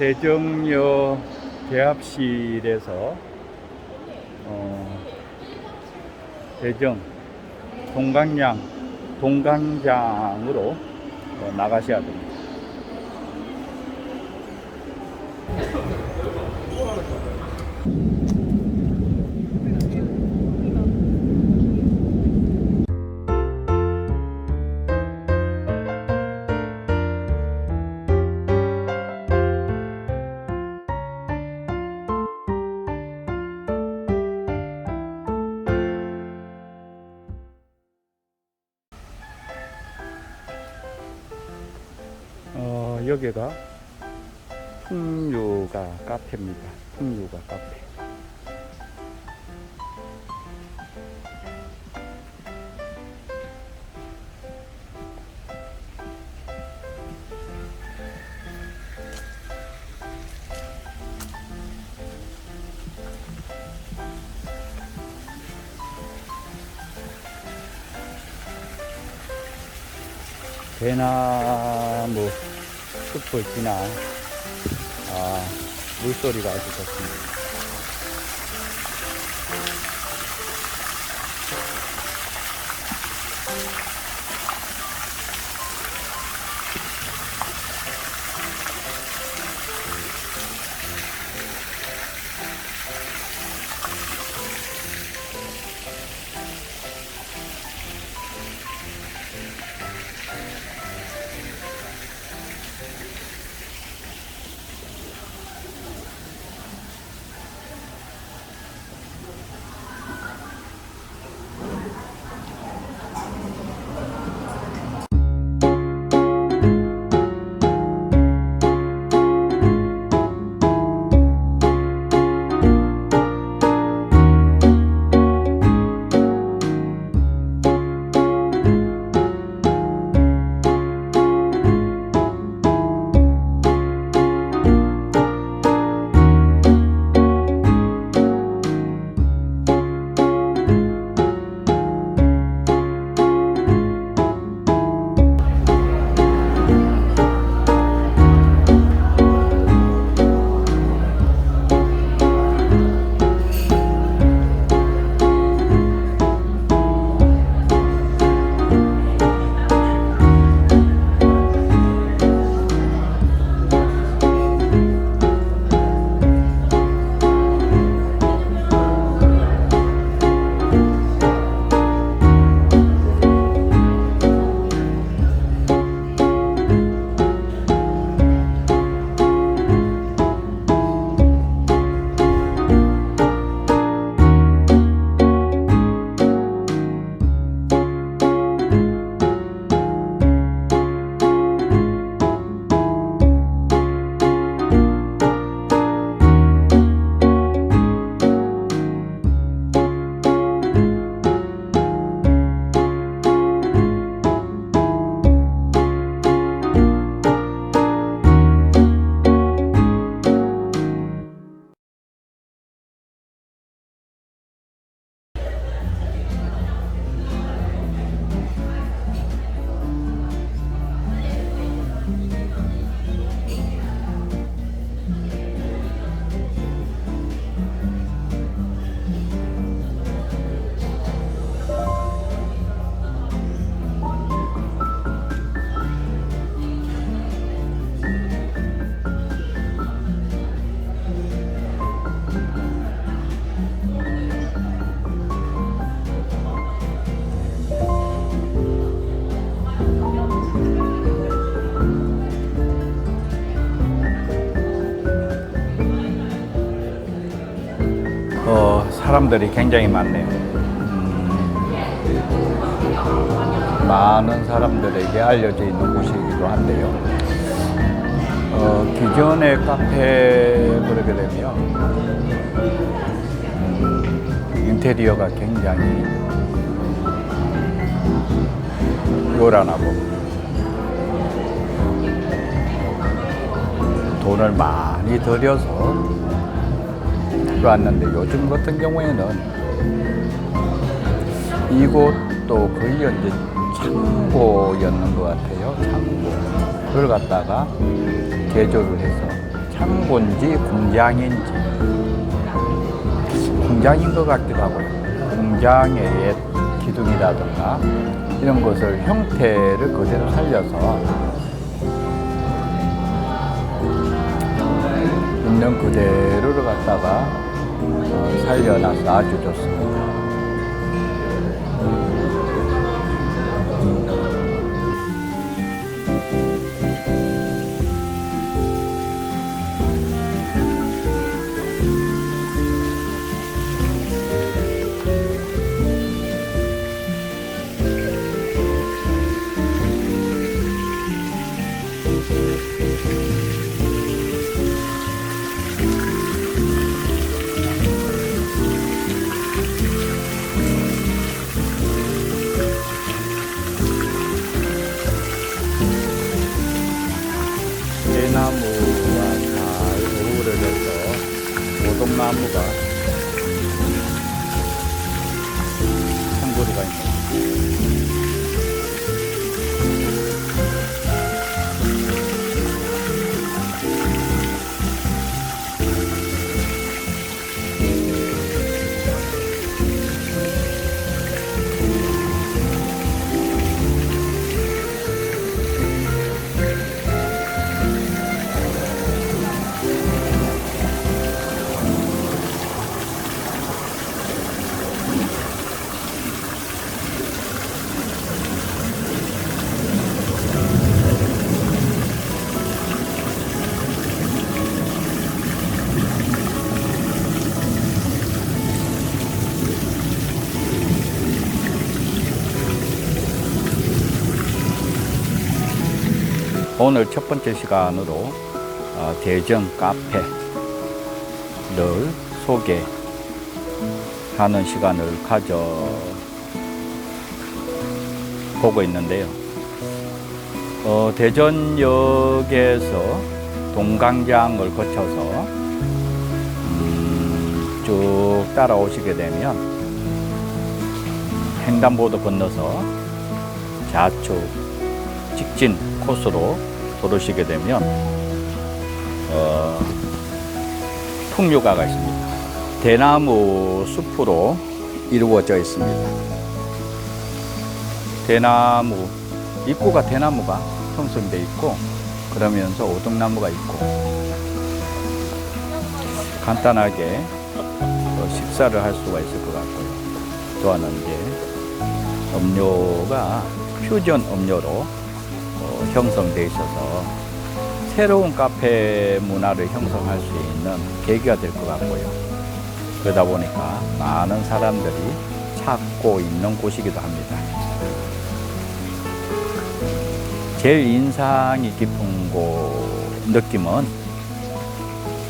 대정역 대합실에서 어, 대정 동강양 동강장으로 어, 나가셔야 됩니다. 여기가 풍류가 카페입니다. 풍류가 카페. 대나무 숲을 지나 아, 물소리가 아주 좋습니다. 사람들이 굉장히 많네요. 음, 많은 사람들에게 알려져 있는 곳이기도 한데요. 어, 기존의 카페 그러게 되면 음, 인테리어가 굉장히 요란하고 돈을 많이 들여서 왔는데 요즘 같은 경우에는 이곳도 거의 이제 창고였는 것 같아요. 창고. 그걸 갖다가 개조를 해서 창고인지 공장인지 공장인 것 같기도 하고 공장의 옛 기둥이라든가 이런 것을 형태를 그대로 살려서 있는 그대로를 갖다가 어, 살려놔서 아주 좋습니다. 대나무가 잘 어우러져서 오동나무가 상고리가 있는 오늘 첫 번째 시간으로 어, 대전 카페를 소개하는 시간을 가져 보고 있는데요. 어, 대전역에서 동강장을 거쳐서 음, 쭉 따라오시게 되면 횡단보도 건너서 좌측 직진 코스로 돌으시게 되면 어, 풍류가가 있습니다. 대나무 숲으로 이루어져 있습니다. 대나무 입구가 대나무가 형성돼 있고 그러면서 오동나무가 있고 간단하게 어, 식사를 할 수가 있을 것 같고요. 또 하나는 이제 음료가 퓨전 음료로 어, 형성돼 있어서 새로운 카페 문화를 형성할 수 있는 계기가 될 것 같고요. 그러다 보니까 많은 사람들이 찾고 있는 곳이기도 합니다. 제일 인상이 깊은 곳 느낌은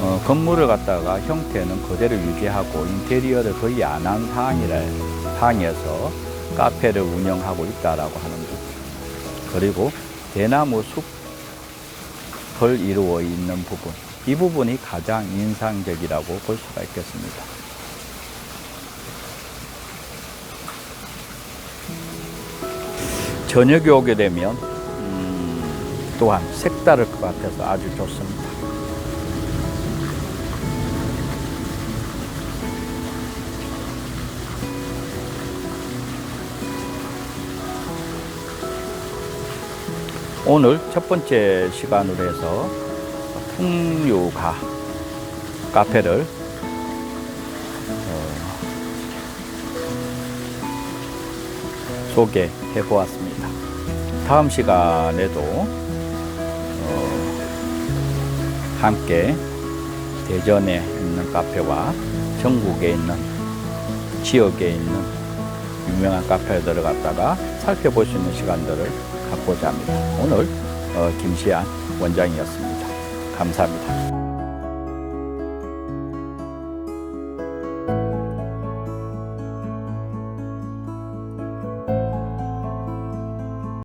어, 건물을 갖다가 형태는 그대로 유지하고 인테리어를 거의 안 한 상황이라 상에서 카페를 운영하고 있다라고 하는 것. 그리고 대나무 숲을 이루어 있는 부분. 이 부분이 가장 인상적이라고 볼 수가 있겠습니다. 저녁에 오게 되면 음, 또한 색다를 것 같아서 아주 좋습니다. 오늘 첫 번째 시간으로 해서 풍류가 카페를 어, 소개해 보았습니다. 다음 시간에도 어, 함께 대전에 있는 카페와 전국에 있는 지역에 있는 유명한 카페들을 갔다가 살펴볼 수 있는 시간들을 갖고자 합니다. 오늘 어, 김시안 원장이었습니다. 감사합니다.